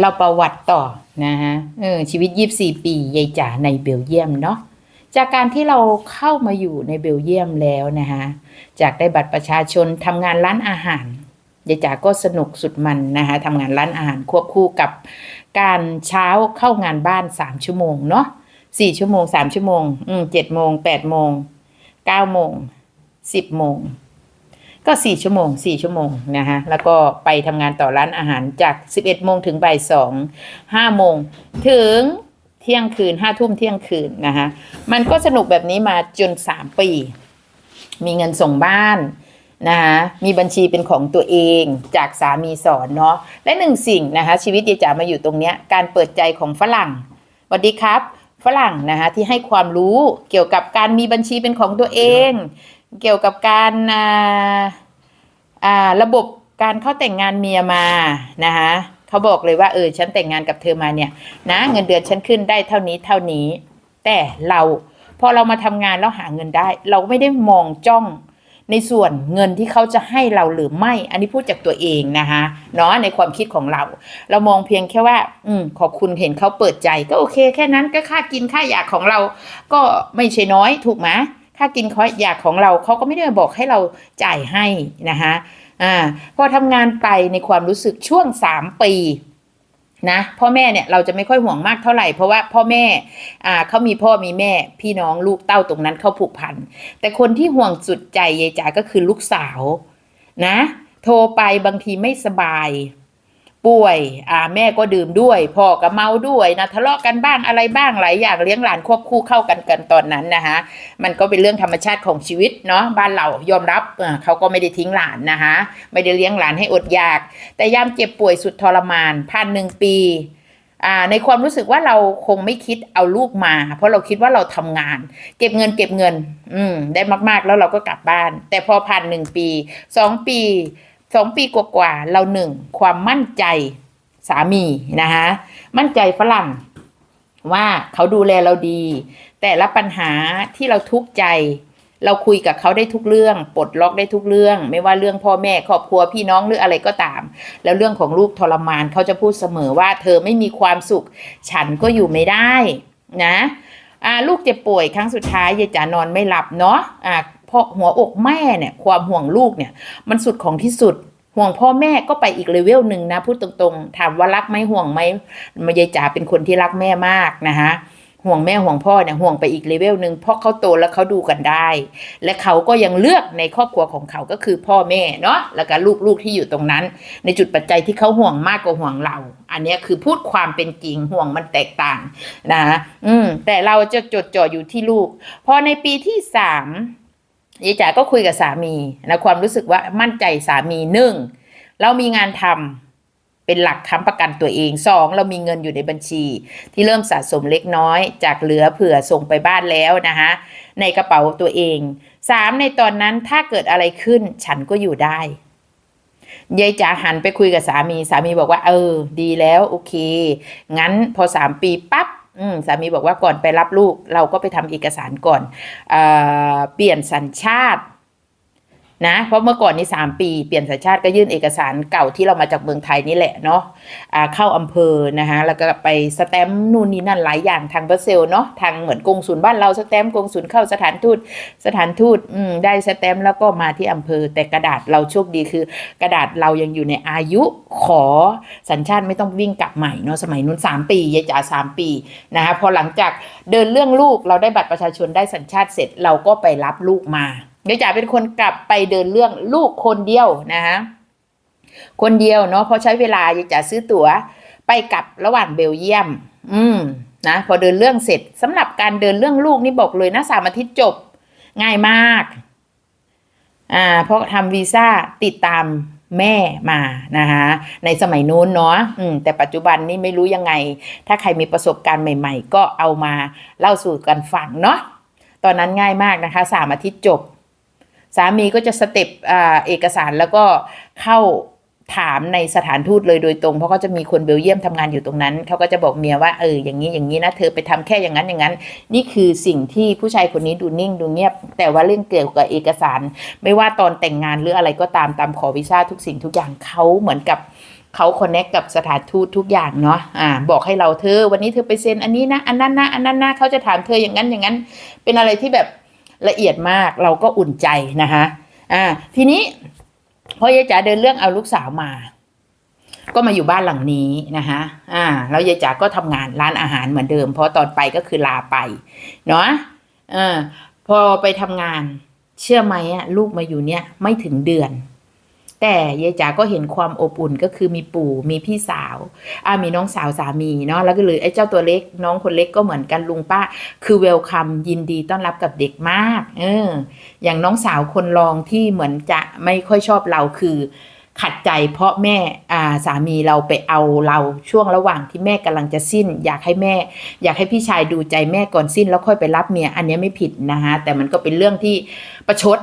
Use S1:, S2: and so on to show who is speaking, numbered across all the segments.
S1: เราประวัติต่อนะฮะเออชีวิต 24 ปียายจ๋าในเบลเยียมเนาะจากการที่เราเข้ามาอยู่ในเบลเยียมแล้วนะฮะจากได้บัตรประชาชนทำงานร้านอาหารยายจ๋าก็สนุกสุดมันนะคะทำงานร้านอาหารควบคู่กับการเช้าเข้างานบ้าน 3 ชั่วโมงเนาะ4ชั่วโมง3ชั่วโมง อืม7โมง8โมง9โมง10โมง ก็สี่ชั่วโมงสี่ชั่วโมงนะฮะแล้วก็ไปทำงานต่อร้านอาหารจากสิบเอ็ดโมงถึงบ่ายสองห้าโมงถึงเที่ยงคืนห้าทุ่มเที่ยงคืนนะฮะมันก็สนุกแบบนี้มาจนสามปี มีเงินส่งบ้านนะคะมีบัญชีเป็นของตัวเองจากสามีสอนเนาะและหนึ่งสิ่งนะคะชีวิตยายจ๋ามาอยู่ตรงเนี้ยการเปิดใจของฝรั่งสวัสดีครับ ฝรั่งนะคะที่ให้ความรู้เกี่ยวกับการมีบัญชีเป็นของตัวเอง เกี่ยวกับการระบบการเข้าแต่งงานเมียมานะคะเขาบอกเลยว่าเออฉันแต่งงานกับเธอมาเนี่ยนะเงินเดือนฉันขึ้นได้เท่านี้เท่านี้ แต่เราพอเรามาทำงานแล้วหาเงินได้ เราไม่ได้มองจ้องในส่วนเงินที่เขาจะให้เราหรือไม่ อันนี้พูดจากตัวเองนะคะเนาะในความคิดของเรา เรามองเพียงแค่ว่า อืมขอบคุณเห็นเขาเปิดใจ ก็โอเค แค่นั้นก็ค่ากินค่าอยากของเรา ก็ไม่ใช่น้อยถูกไหม ค่ากินค่าอยากของเราเขาก็ไม่ได้มาบอกให้เราจ่ายให้นะคะอ่าพอทำงานไปในความรู้สึกช่วงสามปีนะพ่อแม่เนี่ยเราจะไม่ค่อยห่วงมากเท่าไหร่เพราะว่าพ่อแม่อ่าเขามีพ่อมีแม่ พี่น้องลูกเต้าตรงนั้นเขาผูกพัน แต่คนที่ห่วงสุดใจยายจ๋าก็คือลูกสาวนะ โทรไปบางทีไม่สบาย ป่วย อ่าแม่ก็ดื่มด้วย พ่อก็เมาด้วยนะทะเลาะกันบ้างอะไรบ้างหลายอย่างเลี้ยงหลานควบคู่เข้ากันกันตอนนั้นนะคะมันก็เป็นเรื่องธรรมชาติของชีวิตเนาะบ้านเรายอมรับเขาก็ไม่ได้ทิ้งหลานนะคะไม่ได้เลี้ยงหลานให้อดอยาก แต่ยามเจ็บป่วยสุดทรมานผ่านหนึ่งปีในความรู้สึกว่าเราคงไม่คิดเอาลูกมา เพราะเราคิดว่าเราทำงาน เก็บเงินเก็บเงิน อืมได้มาก ๆ แล้วเราก็กลับบ้าน แต่พอผ่านหนึ่งปีสองปี สองปีกว่าๆเราหนึ่งความมั่นใจสามีนะคะมั่นใจฝรั่งว่าเขาดูแลเราดี แต่ละปัญหาที่เราทุกข์ใจ เราคุยกับเขาได้ทุกเรื่องปลดล็อกได้ทุกเรื่อง ไม่ว่าเรื่องพ่อแม่ครอบครัวพี่น้องหรืออะไรก็ตาม แล้วเรื่องของลูกทรมานเขาจะพูดเสมอว่า เธอไม่มีความสุข ฉันก็อยู่ไม่ได้นะลูกเจ็บป่วยครั้งสุดท้ายยายจ๋านอนไม่หลับเนาะ เพราะหัวอกแม่เนี่ยความห่วงลูกเนี่ยมันสุดของที่สุด ห่วงพ่อแม่ก็ไปอีกเลเวลหนึ่งนะพูดตรงๆ ถามว่ารักไหมห่วงไหมมายายจ๋าเป็นคนที่รักแม่มากนะคะห่วงแม่ห่วงพ่อเนี่ยห่วงไปอีกเลเวลหนึ่งเพราะเขาโตแล้วเขาดูกันได้ และเขาก็ยังเลือกในครอบครัวของเขาก็คือพ่อแม่เนาะแล้วก็ลูกๆที่อยู่ตรงนั้น ในจุดปัจจัยที่เขาห่วงมากกว่าห่วงเรา อันนี้คือพูดความเป็นจริงห่วงมันแตกต่างนะอืมแต่เราจะจดจ่ออยู่ที่ลูก พอในปีที่สาม ยายจ๋าก็คุยกับสามีนะความรู้สึกว่ามั่นใจสามีหนึ่งเรามีงานทำเป็นหลักค้ำประกันตัวเองสองเรามีเงินอยู่ในบัญชี ที่เริ่มสะสมเล็กน้อย จากเหลือเผื่อส่งไปบ้านแล้วนะคะในกระเป๋าตัวเองสามในตอนนั้นถ้าเกิดอะไรขึ้นฉันก็อยู่ได้ยายจ๋าหันไปคุยกับสามีสามีบอกว่า เออ ดีแล้ว โอเค งั้นพอสามปีปั๊บ อืมสามีบอกว่าก่อนไปรับลูกเราก็ไปทำเอกสารก่อนเอเปลี่ยนสัญชาติ นะเพราะเมื่อก่อนนี่สามปีเปลี่ยนสัญชาติก็ยื่นเอกสารเก่าที่เรามาจากเมืองไทยนี่แหละเนาะอ่าเข้าอำเภอนะคะแล้วก็ไปสแตมป์นู่นนี่นั่นหลายอย่างทางบรัสเซลเนาะทางเหมือนกงศูนย์บ้านเราสแตมป์กงศูนย์เข้าสถานทูตสถานทูตได้สแตมป์แล้วก็มาที่อำเภอ แต่กระดาษเราโชคดีคือ กระดาษเรายังอยู่ในอายุขอสัญชาติไม่ต้องวิ่งกลับใหม่เนาะสมัยนู้นสามปียายจ๋าสามปีนะคะพอหลังจากเดินเรื่องลูกเราได้บัตรประชาชนได้สัญชาติเสร็จเราก็ไปรับลูกมา ยายวจ๋าเป็นคนกลับไปเดินเรื่องลูกคนเดียวนะคะคนเดียวเนาะพราะใช้เวลายายจ๋าซื้อตั๋วไปกลับระหว่างเบลเยียม อืมนะพอเดินเรื่องเสร็จสำหรับการเดินเรื่องลูกนี่บอกเลยนะสามอาทิตย์จบง่ายมากอ่าเพราะทำวีซ่าติดตามแม่มานะคะในสมัยนู้นเนาะอืมแต่ปัจจุบันนี่ไม่รู้ยังไง ถ้าใครมีประสบการณ์ใหม่ ๆ ก็เอามาเล่าสู่กันฟังเนาะตอนนั้นง่ายมากนะคะสามอาทิตย์จบ สามีก็จะสเต็ปเอกสารแล้วก็เข้าถามในสถานทูตเลยโดยตรง เพราะเขาจะมีคนเบลเยียมทำงานอยู่ตรงนั้น เขาก็จะบอกเมียว่าเอออย่างนี้อย่างนี้นะเธอไปทำแค่อย่างนั้นอย่างนั้น นี่คือสิ่งที่ผู้ชายคนนี้ดูนิ่งดูเงียบ แต่ว่าเรื่องเกี่ยวกับเอกสาร ไม่ว่าตอนแต่งงานหรืออะไรก็ตามตามขอวีซ่าทุกสิ่งทุกอย่างเขาเหมือนกับเขาคอนเน c กกับสถานทูตทุกอย่างเนาะอ่าบอกให้เราเธอ วันนี้เธอไปเซ็นอันนี้นะ อันนั้นนะอันนั้นนะเขาจะถามเธออย่างนั้นอย่างนั้น เป็นอะไรที่แบบ ละเอียดมากเราก็อุ่นใจนะคะอ่าทีนี้พอยายจ๋าเดินเรื่องเอาลูกสาวมา ก็มาอยู่บ้านหลังนี้นะคะอ่าแล้วยายจ๋าก็ทำงานร้านอาหารเหมือนเดิม เพราะตอนไปก็คือลาไปเนาะอ่าพอไปทำงานเชื่อไหมอะลูกมาอยู่เนี่ยไม่ถึงเดือน แต่ยายจ๋าก็เห็นความอบอุ่นก็คือมีปู่มีพี่สาวอ่ามีน้องสาวสามีเนาะแล้วก็เลยไอ้เจ้าตัวเล็กน้องคนเล็กก็เหมือนกันลุงป้า คือเวลคัมยินดีต้อนรับกับเด็กมาก เออ อย่างน้องสาวคนรองที่เหมือนจะไม่ค่อยชอบเราคือขัดใจเพราะแม่อ่าสามีเราไปเอาเราช่วงระหว่างที่แม่กำลังจะสิ้น อยากให้แม่ อยากให้พี่ชายดูใจแม่ก่อนสิ้นแล้วค่อยไปรับเมียอันนี้ไม่ผิดนะคะแต่มันก็เป็นเรื่องที่ประชด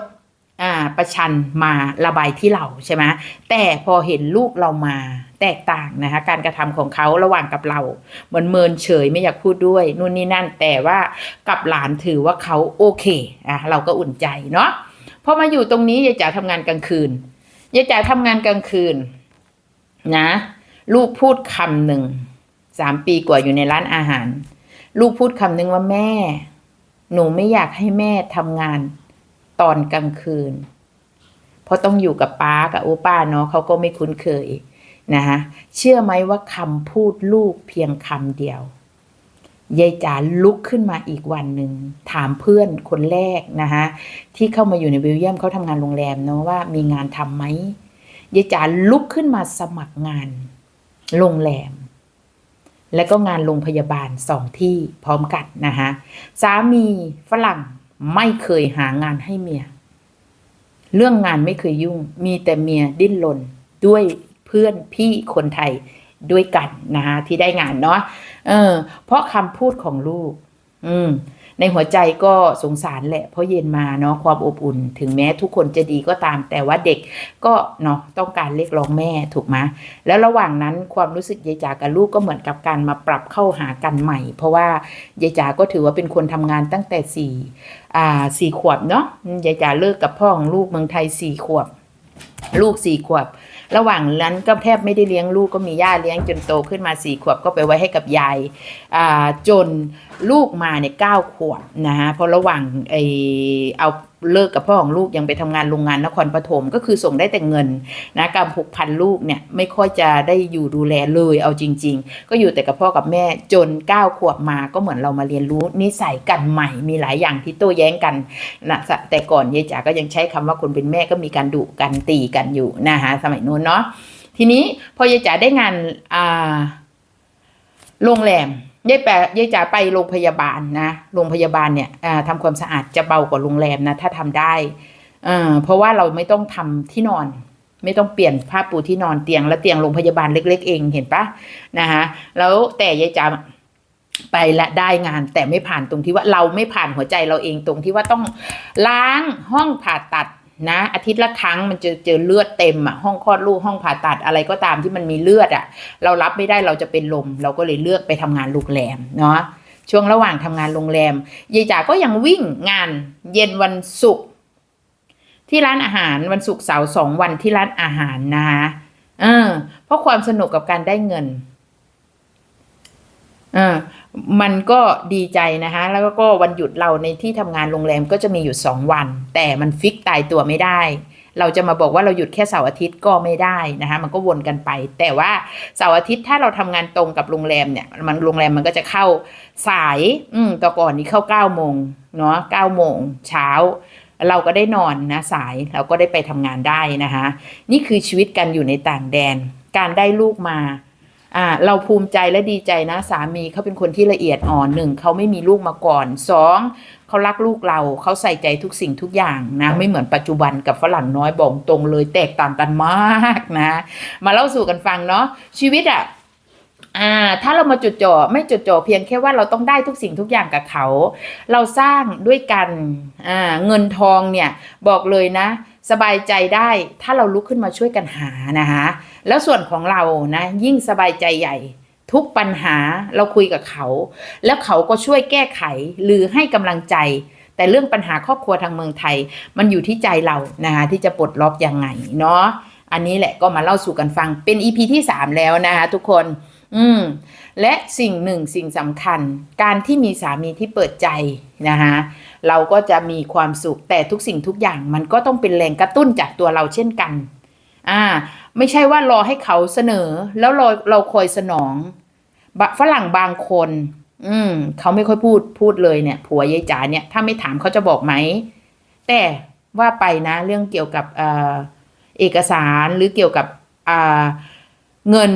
S1: อ่าประชันมาระบายที่เราใช่ไหมแต่พอเห็นลูกเรามาแตกต่างนะคะการกระทำของเขาระหว่างกับเราเหมือนเมินเฉยไม่อยากพูดด้วยนู่นนี่นั่น แต่ว่ากับหลานถือว่าเขาโอเคอะเราก็อุ่นใจเนาะพอมาอยู่ตรงนี้ยายจ๋าทำงานกลางคืนยายจ๋าทำงานกลางคืนนะ ลูกพูดคำหนึ่งสามปีกว่าอยู่ในร้านอาหาร ลูกพูดคำหนึ่งว่าแม่ หนูไม่อยากให้แม่ทำงาน ตอนกลางคืน เพราะต้องอยู่กับป้ากับโอป้าเนาะเขาก็ไม่คุ้นเคยนะคะเชื่อไหมว่าคำพูดลูกเพียงคำเดียวยายจ๋าลุกขึ้นมาอีกวันหนึ่งถามเพื่อนคนแรกนะคะที่เข้ามาอยู่ในเบลเยียมเขาทำงานโรงแรมเนาะว่ามีงานทำไหมยายจ๋าลุกขึ้นมาสมัครงานโรงแรม และก็งานโรงพยาบาลสองที่พร้อมกันนะคะสามีฝรั่ง ไม่เคยหางานให้เมีย เรื่องงานไม่เคยยุ่ง มีแต่เมียดิ้นรนด้วยเพื่อนพี่คนไทยด้วยกันนะคะที่ได้งานเนาะเออ เพราะคำพูดของลูก อืม ในหัวใจก็สงสารแหละ เพราะเย็นมาเนาะความอบอุ่น ถึงแม้ทุกคนจะดีก็ตาม แต่ว่าเด็กก็เนาะต้องการเรียกร้องแม่ถูกไหมแล้วระหว่างนั้นความรู้สึกยายจ๋ากับลูกก็เหมือนกับการมาปรับเข้าหากันใหม่ เพราะว่ายายจ๋าก็ถือว่าเป็นคนทำงานตั้งแต่สี่อ่าสี่ขวบเนาะยายจ๋าเลิกกับพ่อของลูกเมืองไทยสี่ขวบ ลูกสี่ขวบ ระหว่างนั้นก็แทบไม่ได้เลี้ยงลูกก็มีย่าเลี้ยงจนโตขึ้นมาสี่ขวบก็ไปไว้ให้กับยายจนลูกมาเนี่ยเก้าขวบนะฮะเพราะระหว่างไอเอา เลิกกับพ่อของลูกยังไปทำงานโรงงานนครปฐมก็คือส่งได้แต่เงินนะการผูกพันลูกเนี่ยไม่ค่อยจะได้อยู่ดูแลเลยเอาจริง ๆ ก็อยู่แต่กับพ่อกับแม่จนเก้าขวบมาก็เหมือนเรามาเรียนรู้นิสัยกันใหม่มีหลายอย่างที่โต้แย้งกันนะแต่ก่อนยายจ๋าก็ยังใช้คำว่าคนเป็นแม่ก็มีการดุกันตีกันอยู่นะคะสมัยนู้นเนาะทีนี้พอยายจ๋าได้งานอ่าโรงแรม ยายแปะยายจ๋าไปโรงพยาบาลนะโรงพยาบาลเนี่ยอ่าทำความสะอาดจะเบากว่าโรงแรมนะถ้าทำได้เพราะว่าเราไม่ต้องทำที่นอน ไม่ต้องเปลี่ยนผ้าปูที่นอนเตียงแล้วเตียงโรงพยาบาลเล็ก ๆ เองเห็นปะนะคะแล้วแต่ยายจ๋าไปและได้งานแต่ไม่ผ่านตรงที่ว่าเราไม่ผ่านหัวใจเราเองตรงที่ว่าต้องล้างห้องผ่าตัด นะอาทิตย์ละครั้งมันจะเจอเลือดเต็มอะห้องคลอดลูกห้องผ่าตัดอะไรก็ตามที่มันมีเลือดอะเรารับไม่ได้เราจะเป็นลม เราก็เลยเลือกไปทำงานโรงแรมเนาะช่วงระหว่างทำงานโรงแรมยายจ๋าก็ยังวิ่งงานเย็นวันศุกร์ที่ร้านอาหารวันศุกร์เสาร์สองวันที่ร้านอาหารนะคะเออเพราะความสนุกกับการได้เงิน เออมันก็ดีใจนะคะแล้วก็วันหยุดเราในที่ทำงานโรงแรมก็จะมีอยู่สองวัน แต่มันฟิกตายตัวไม่ได้ เราจะมาบอกว่าเราหยุดแค่เสาร์อาทิตย์ก็ไม่ได้นะคะมันก็วนกันไป แต่ว่าเสาร์อาทิตย์ถ้าเราทำงานตรงกับโรงแรมเนี่ยมันโรงแรมมันก็จะเข้าสายอืมต่อก่อนนี้เข้าเก้าโมงเนาะเก้าโมงเช้าเราก็ได้นอนนะสายเราก็ได้ไปทำงานได้นะคะ นี่คือชีวิตกันอยู่ในต่างแดน การได้ลูกมา อ่าเราภูมิใจและดีใจนะสามีเขาเป็นคนที่ละเอียดอ่อนหนึ่งเขาไม่มีลูกมาก่อนสองเขารักลูกเราเขาใส่ใจทุกสิ่งทุกอย่างนะไม่เหมือนปัจจุบันกับฝรั่งน้อยบอกตรงเลยแตกต่างกันมากนะ มาเล่าสู่กันฟังเนาะชีวิตอะ อ่าถ้าเรามาจุดจ่อไม่จดจ่อเพียงแค่ว่าเราต้องได้ทุกสิ่งทุกอย่างกับเขา เราสร้างด้วยกันอ่าเงินทองเนี่ยบอกเลยนะ สบายใจได้ถ้าเราลุกขึ้นมาช่วยกันหานะคะแล้วส่วนของเรานะยิ่งสบายใจใหญ่ทุกปัญหาเราคุยกับเขา แล้วเขาก็ช่วยแก้ไขหรือให้กำลังใจ แต่เรื่องปัญหาครอบครัวทางเมืองไทย มันอยู่ที่ใจเรานะคะที่จะปลดล็อกยังไงเนาะอันนี้แหละก็มาเล่าสู่กันฟังเป็น EP ที่ 3 แล้วนะคะทุกคน อืม และสิ่งหนึ่งสิ่งสำคัญ การที่มีสามีที่เปิดใจนะคะเราก็จะมีความสุขแต่ทุกสิ่งทุกอย่างมันก็ต้องเป็นแรงกระตุ้นจากตัวเราเช่นกัน อ่า ไม่ใช่ว่ารอให้เขาเสนอ แล้วเราเราคอยสนองฝรั่งบางคน อืมเขาไม่ค่อยพูดพูดเลยเนี่ย ผัวยายจ๋าเนี่ยถ้าไม่ถามเขาจะบอกไหม แต่ว่าไปนะเรื่องเกี่ยวกับเอ่อเอกสารหรือเกี่ยวกับอ่าเงิน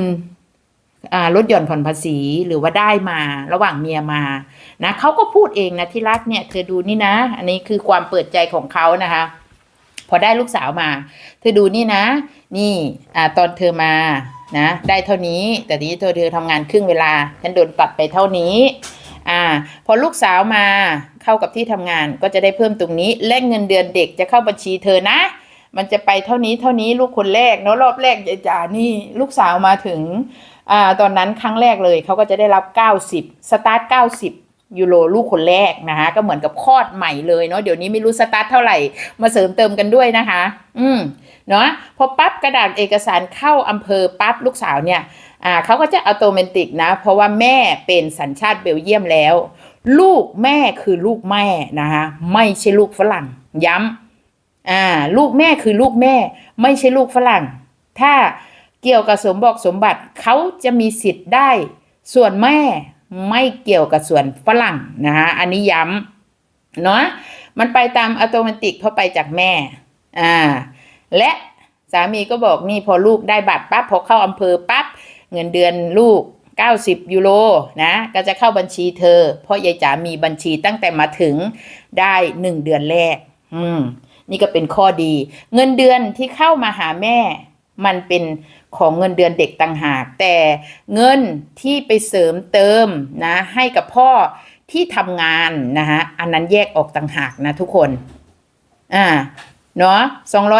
S1: ลดหย่อนผ่อนภาษีหรือว่าได้มาระหว่างเมียมานะเขาก็พูดเองนะที่รักเนี่ยเธอดูนี่นะ อันนี้คือความเปิดใจของเขานะคะ พอได้ลูกสาวมา เธอดูนี่นะ นี่อ่าตอนเธอมานะ ได้เท่านี้ แต่ทีนี้เธอเธอทำงานครึ่งเวลาฉันโดนตัดไปเท่านี้อ่าพอลูกสาวมาเข้ากับที่ทำงานก็จะได้เพิ่มตรงนี้และเงินเดือนเด็กจะเข้าบัญชีเธอนะ มันจะไปเท่านี้เท่านี้ลูกคนแรกเนาะรอบแรกยายจ๋านี่ ลูกสาวมาถึง อ่าตอนนั้นครั้งแรกเลยเขาก็จะได้รับ 90 สตาร์ท 90 ยูโรลูกคนแรกนะคะก็เหมือนกับคลอดใหม่เลยเนาะเดี๋ยวนี้ไม่รู้สตาร์ทเท่าไหร่มาเสริมเติมกันด้วยนะคะ อืมเนาะพอปั๊บกระดาษเอกสารเข้าอำเภอปั๊บลูกสาวเนี่ยอ่าเขาก็จะอัตโนมัตินะ เพราะว่าแม่เป็นสัญชาติเบลเยียมแล้ว ลูกแม่คือลูกแม่นะคะไม่ใช่ลูกฝรั่ง ย้ำอ่าลูกแม่คือลูกแม่ ไม่ใช่ลูกฝรั่ง ถ้า เกี่ยวกับสมบอกสมบัติเขาจะมีสิทธิ์ได้ ส่วนแม่ไม่เกี่ยวกับส่วนฝรั่งนะคะอันนี้ย้ำเนาะมันไปตามอัตโนมัติเพราะไปจากแม่อ่าและสามีก็บอกนี่พอลูกได้บัตรปั๊บพอเข้าอำเภอปั๊บเงินเดือนลูก 90 ยูโรนะก็จะเข้าบัญชีเธอ เพราะยายจ๋ามีบัญชีตั้งแต่มาถึงได้ 1 เดือนแรก อืม นี่ก็เป็นข้อดี เงินเดือนที่เข้ามาหาแม่ มันเป็น ของเงินเดือนเด็กต่างหาก แต่เงินที่ไปเสริมเติมนะให้กับพ่อที่ทำงานนะฮะอันนั้นแยกออกต่างหากนะทุกคนอ่าเนาะ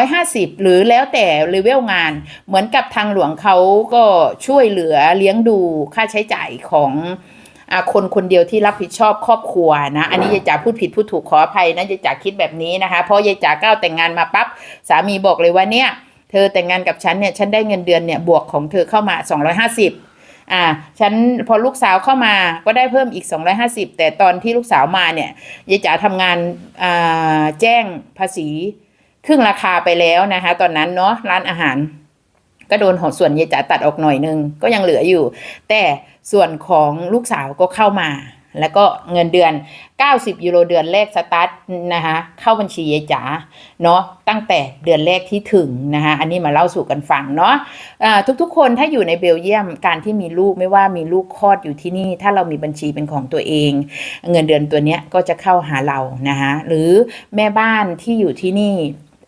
S1: 250หรือแล้วแต่เลเวลงาน เหมือนกับทางหลวงเขาก็ช่วยเหลือเลี้ยงดูค่าใช้จ่ายของคนคนเดียวที่รับผิดชอบครอบครัวนะ อันนี้ยายจ๋าพูดผิดพูดถูกขออภัยนะยายจ๋าคิดแบบนี้นะคะ เพราะยายจ๋าก้าวแต่งงานมาปั๊บสามีบอกเลยว่าเนี่ย เธอแต่งงานกับฉันเนี่ยฉันได้เงินเดือนเนี่ยบวกของเธอเข้ามา 250อ่าฉันพอลูกสาวเข้ามาก็ได้เพิ่มอีก 250 แต่ตอนที่ลูกสาวมาเนี่ยยายจ๋าทำงานอ่าแจ้งภาษีครึ่งราคาไปแล้วนะคะตอนนั้นเนาะร้านอาหารก็โดนหอส่วนยายจ๋าตัดออกหน่อยนึงก็ยังเหลืออยู่ แต่ส่วนของลูกสาวก็เข้ามา แล้วก็เงินเดือน 90 ยูโรเดือนแรกสตาร์ทนะคะเข้าบัญชียายจ๋าเนาะตั้งแต่เดือนแรกที่ถึงนะคะอันนี้มาเล่าสู่กันฟังเนาะอ่าทุกๆ คนถ้าอยู่ในเบลเยียมการที่มีลูกไม่ว่ามีลูกคลอดอยู่ที่นี่ ถ้าเรามีบัญชีเป็นของตัวเอง เงินเดือนตัวเนี้ยก็จะเข้าหาเรานะคะหรือแม่บ้านที่อยู่ที่นี่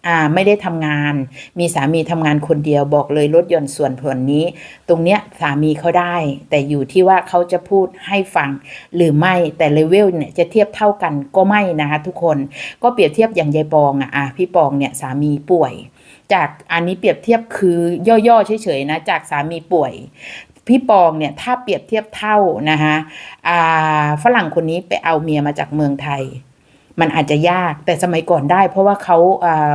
S1: อ่าไม่ได้ทำงาน มีสามีทำงานคนเดียวบอกเลยลดหย่อนส่วนผลนี้ ตรงเนี้ยสามีเขาได้ แต่อยู่ที่ว่าเขาจะพูดให้ฟัง หรือไม่แต่เลเวลเนี่ยจะเทียบเท่ากันก็ไม่นะคะทุกคนก็เปรียบเทียบอย่างยายปองอะอะพี่ปองเนี่ยสามีป่วย จากอันนี้เปรียบเทียบคือย่อๆเฉยๆนะจากสามีป่วย พี่ปองเนี่ยถ้าเปรียบเทียบเท่านะคะอ่าฝรั่งคนนี้ไปเอาเมียมาจากเมืองไทย มันอาจจะยากแต่สมัยก่อนได้ เพราะว่าเขา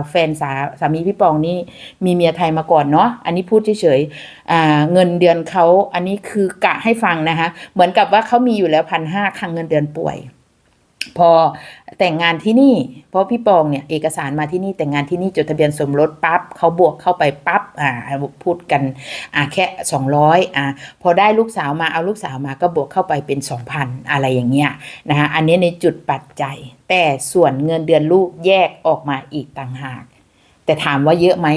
S1: แฟนสาสามีพี่ปองนี่มีเมียไทยมาก่อนเนาะอันนี้พูดเฉยๆเงินเดือนเขาอันนี้คือกะให้ฟังนะคะเหมือนกับว่าเขามีอยู่แล้วพันห้าครั้งเงินเดือนป่วย พอแต่งงานที่นี่ เพราะพี่ปองเนี่ยเอกสารมาที่นี่แต่งงานที่นี่จดทะเบียนสมรสปั๊บเขาบวกเข้าไปปั๊บอ่าพูดกันอ่าแค่200อ่าพอได้ลูกสาวมาเอาลูกสาวมาก็บวกเข้าไปเป็น2,000อะไรอย่างเงี้ยนะคะอันนี้ในจุดปัจจัย แต่ส่วนเงินเดือนลูกแยกออกมาอีกต่างหาก แต่ถามว่าเยอะไหม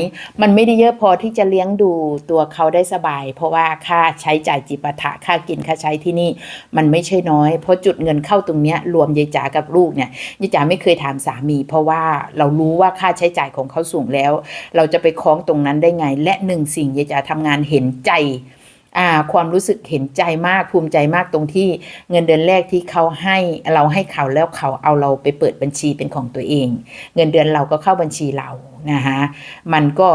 S1: มันไม่ได้เยอะพอที่จะเลี้ยงดูตัวเขาได้สบาย เพราะว่าค่าใช้จ่ายจิปาถะค่ากินค่าใช้ที่นี่ มันไม่ใช่น้อย เพราะจุดเงินเข้าตรงเนี้ยรวมยายจ๋ากับลูกเนี่ยยายจ๋าไม่เคยถามสามี เพราะว่าเรารู้ว่าค่าใช้จ่ายของเขาสูงแล้ว เราจะไปคล้องตรงนั้นได้ไง และหนึ่งสิ่งยายจ๋าทำงานเห็นใจ ความรู้สึกเห็นใจมากภูมิใจมากตรงที่เงินเดือนแรกที่เขาให้เราให้เขาแล้วเขาเอาเราไปเปิดบัญชีเป็นของตัวเอง เงินเดือนเราก็เข้าบัญชีเรานะคะมันก็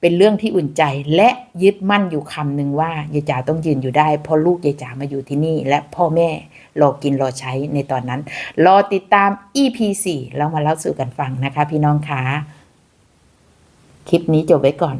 S1: เป็นเรื่องที่อุ่นใจและยึดมั่นอยู่คำหนึ่งว่ายายจ๋าต้องยืนอยู่ได้เพราะลูกยายจ๋ามาอยู่ที่นี่ และพ่อแม่รอกินรอใช้ในตอนนั้น รอติดตาม EP 4แล้วมาเล่าสู่กันฟังนะคะพี่น้องคะคลิปนี้จบไว้ก่อน